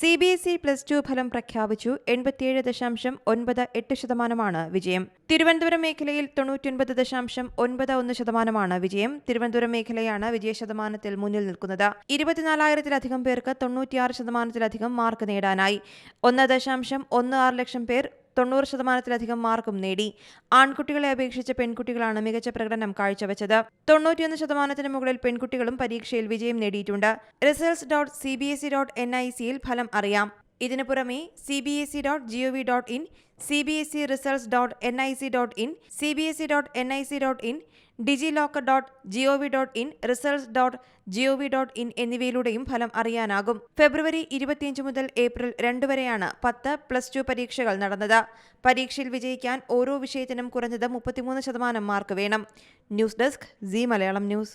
C B S E plus two ഫലം പ്രഖ്യാപിച്ചു. എൺപത്തിയേഴ് ദശാംശം ഒൻപത് എട്ട് ശതമാനമാണ് വിജയം. തിരുവനന്തപുരം മേഖലയിൽ തൊണ്ണൂറ്റിയൊൻപത് ദശാംശം ഒൻപത് ഒന്ന് ശതമാനമാണ് വിജയം. തിരുവനന്തപുരം മേഖലയാണ് വിജയ ശതമാനത്തിൽ മുന്നിൽ നിൽക്കുന്നത്. ഇരുപത്തിനാലായിരത്തിലധികം പേർക്ക് തൊണ്ണൂറ്റിയാറ് ശതമാനത്തിലധികം മാർക്ക് നേടാനായി. ഒന്ന് ദശാംശം ഒന്ന് ആറ് ലക്ഷം പേർ തൊണ്ണൂറ് ശതമാനത്തിലധികം മാർക്കും നേടി. ആൺകുട്ടികളെ അപേക്ഷിച്ച് പെൺകുട്ടികളാണ് മികച്ച പ്രകടനം കാഴ്ചവെച്ചത്. തൊണ്ണൂറ്റിയൊന്ന് ശതമാനത്തിന് മുകളിൽ പെൺകുട്ടികളും പരീക്ഷയിൽ വിജയം നേടിയിട്ടുണ്ട്. Results dot C B S E dot N I സിയിൽ ഫലം അറിയാം. ഇതിനു പുറമെ C B S E dot G O V dot in C B S E results dot N I C dot in C B S E dot N I C dot in DigiLocker dot G O V dot in results dot G O V dot in എന്നിവയിലൂടെയും ഫലം അറിയാനാകും. ഫെബ്രുവരി ഇരുപത്തിയഞ്ച് മുതൽ April രണ്ട് വരെയാണ് പത്ത് plus two പരീക്ഷകൾ നടന്നത്. പരീക്ഷയിൽ വിജയിക്കാൻ ഓരോ വിഷയത്തിനും കുറഞ്ഞത് മുപ്പത്തിമൂന്ന് ശതമാനം മാർക്ക് വേണം. News desk C Malayalam news.